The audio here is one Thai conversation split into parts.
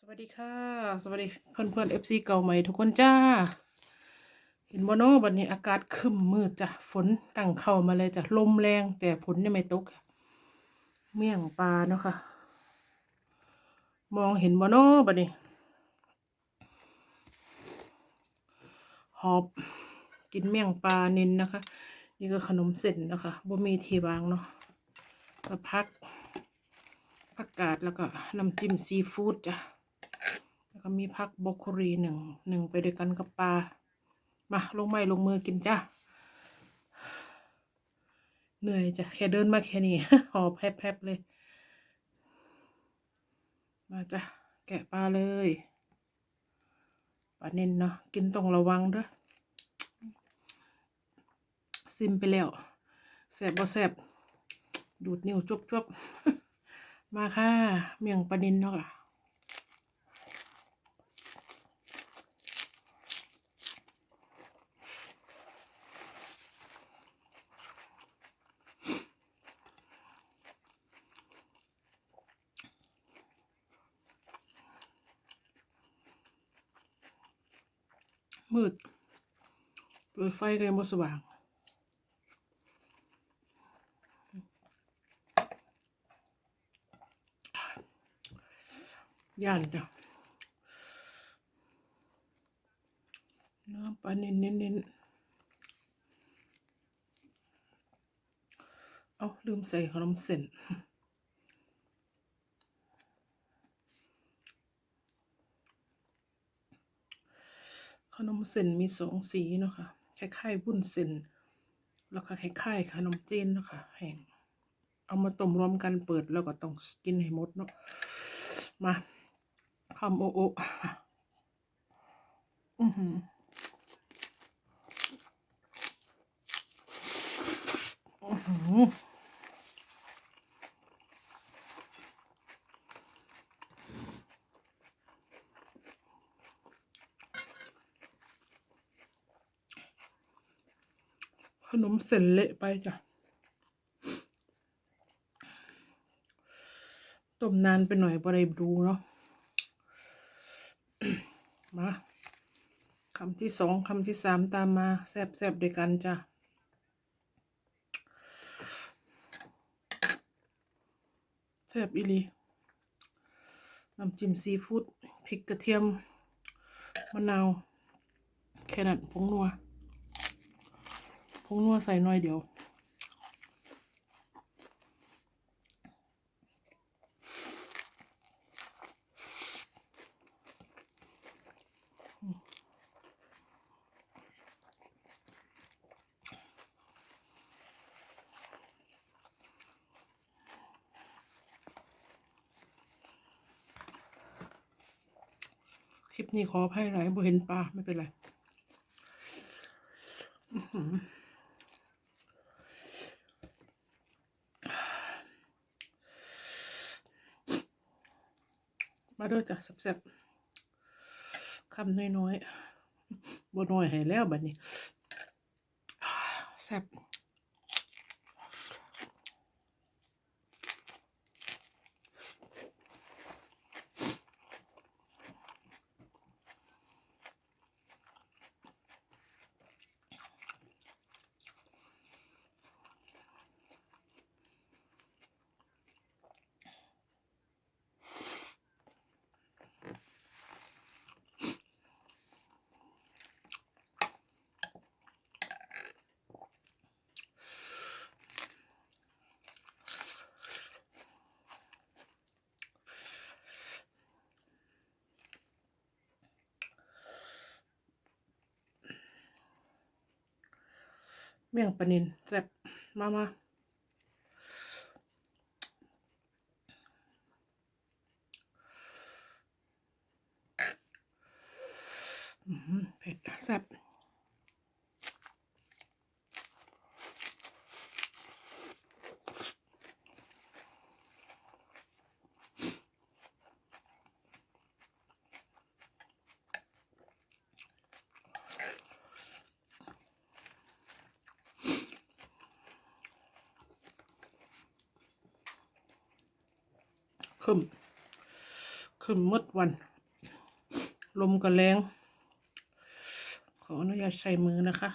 สวัสดีค่ะ สวัสดีเพื่อนเพื่อนเอฟซีเก่าใหม่ทุกคนจ้า เห็นบ่เนาะบัดนี้อากาศครึ้มมืดจ้ะ ฝนตั้งเข้ามาเลยจ้ะ ลมแรงแต่ฝนยังไม่ตก เมี่ยงปลาเนาะค่ะ มองเห็นบ่เนาะบัดนี้ หอบกินเมี่ยงปลาเนินนะคะ นี่ก็ขนมเส้นนะคะบ่มีทีวางเนาะก็พักผักกาดแล้วก็น้ำจิ้มซีฟู้ดจ้ะ แล้วก็มีผักบรอกโคลีหนึ่งหนึ่งไปด้วยกันกับปลา มาลงไม้ลงมือกินจ้ะเหนื่อยจ้ะแค่เดินมาแค่นี้หอบแพบๆเลย มาจ้ะแกะปลาเลยปลาเน้นเนาะกินต้องระวังด้วยซิมไปแล้วแสบบ่แสบดูดนิ้วจบจบๆ มาค่ะ เมี่ยงปลาเนินเนาะ มืด เปิดไฟก็ยังบ่สว่างย่านจ้ะน้ำปลาเน้นเน้นเน้นเอาลืมใส่ขนมเส้น ขนมเส้นมีสองสีเนาะค่ะคล้ายๆวุ้นเส้นแล้วก็คล้ายๆขนมจีนเนาะค่ะแห้งเอามาต้มรวมกันเปิดแล้วก็ต้องกินให้หมดเนาะมาคำโอโออือหืออื้อหือ ขนมเส้นเละไปจ้ะ ต้มนานไปหน่อยบ่ได้ดูเนาะ มาคำที่สองคำที่สามตามมาแซบแซบด้วยกันจ้ะ แซบอีลีน้ำจิ้มซีฟู้ดพริกกระเทียม มะนาว แค่นั้นผงนัว ผงนัวใส่หน้อยเดียวคลิปนี้ขออภัยหลายบ่เห็นปลาไม่เป็นไร อื้อหือมาเด้อจ้ะแซ่บๆคำน้อยๆบ่น้อยให้แล้วบัดนี้แซ่บ เมี่ยงปลานินแซ่บมามาอื้อหือเผ็ดแซ่บ ขึ้มขขึ้นหมดวัน ลมก็แรง ขออนุญาตใส่มือนะคะ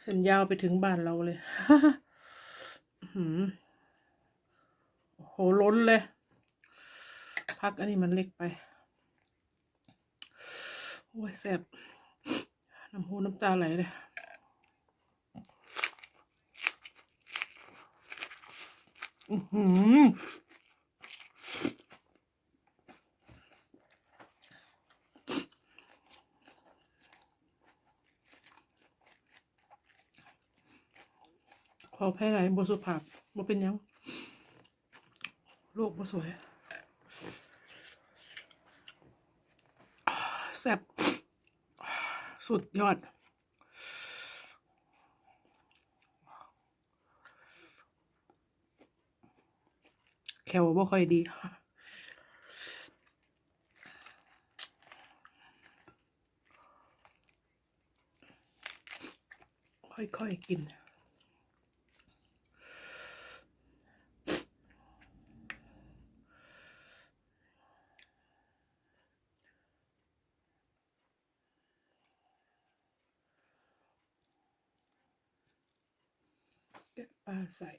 เส้นยาวไปถึงบ้านเราเลยโอ้โหล้นเลย พักอันนี้มันเล็กไป โอ้ยแสบน้ำหูน้ำตาไหลเลย อือหือ ขอแพ้ไหนบสุภาพบ่เป็นยังโลกบ่สวย แซ่บสุดยอด แควบ่ค่อยดีค่อยๆกิน แกะปลาใส่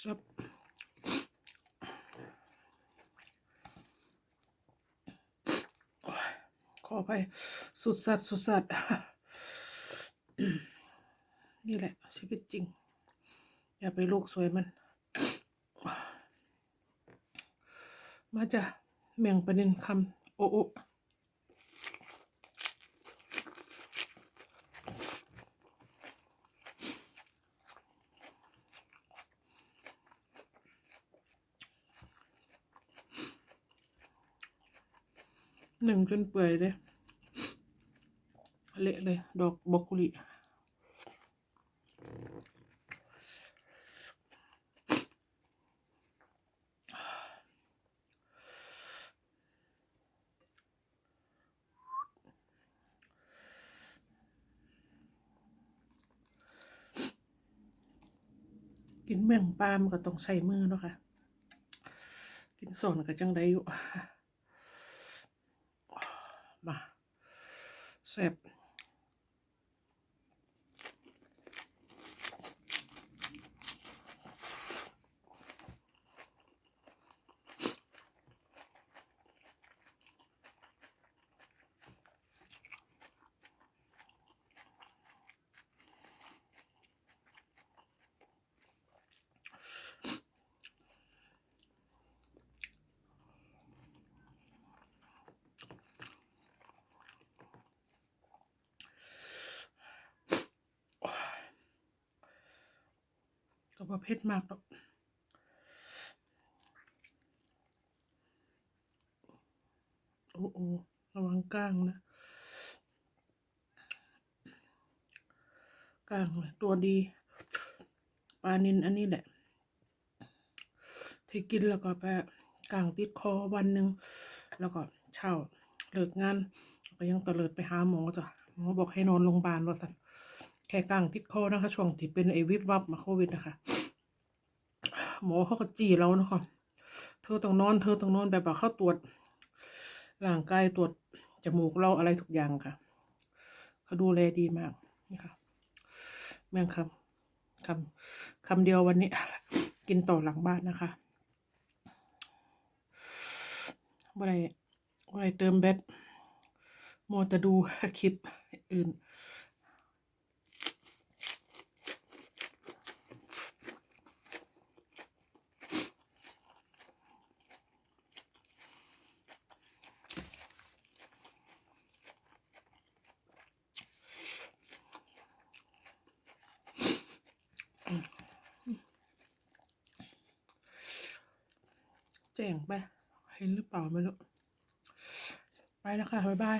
ซับโอ้ย ขอไปสุดสัตว์สุดสัตว์นี่แหละชีวิตจริง อย่าไปโลกสวยมัน มาจ้ะแม่งประเด็นคำโอ้โอ หนึ่งจนเปื่อยเลย เละเลย ดอกบรอกโคลีกินแมงปลามันก็ต้องใช้มือเนาะค่ะ กินสอนก็จังได้อยู่ มา บก็บ่เผ็ดมากหรอกโอ้โอระวังก้างนะก้างเลยตัวดีปลานินอันนี้แหละ ที่กินแล้วก็ไปกลางติดคอวันหนึ่งแล้วก็เช่าเลิกงานก็ยังตะเลิดไปหาหมอจ้ะหมอบอกให้นอนโรงพยาบาลว่าสัแค่กลางติดคอนะคะ ช่วงที่เป็นไอวิบวับมาโควิดนะคะ หมอเขาก็จีเรานะคะเธอต้องนอน เธอต้องนอนแบบว่าเข้าตรวจร่างกายตรวจจมูกเราอะไรทุกอย่างค่ะเขาดูแลดีมากนะคะแม่งคำคำคำเดียววันนี้ กินต่อหลังบ้านนะคะบ่ได้บ่ได้เติมแบตโมวแต่ดูคลิปอื่น งไป เห็นหรือเปล่าไม่รู้ ไปแล้วค่ะบ๊ายบาย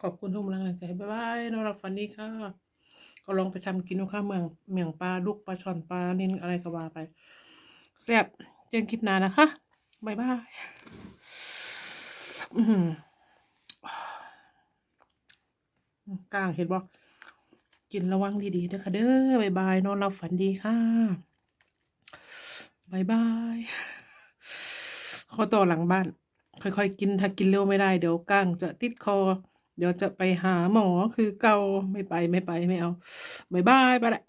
ขอบคุณทุกกำลังใจ บ๊ายบายนอนหลับฝันดีค่ะ ก็ลองไปทำกินดูค่ะเมืองเมียงปลาลูกปลาช่อนปลานินอะไรก็ว่าไปแซ่บเจอกันคลิปหน้านะคะ บ๊ายบายกลางเห็นบ่ กินระวังดีๆนะคะเด้อบายบายนอนหลับฝันดีค่ะบายบายขอต่อหลังบ้าน ค่อยๆ กินถ้ากินเร็วไม่ได้เดี๋ยวก้างจะติดคอ เดี๋ยวจะไปหาหมอคือเกาไม่ไปไม่ไปไม่เอาบายบายไปละ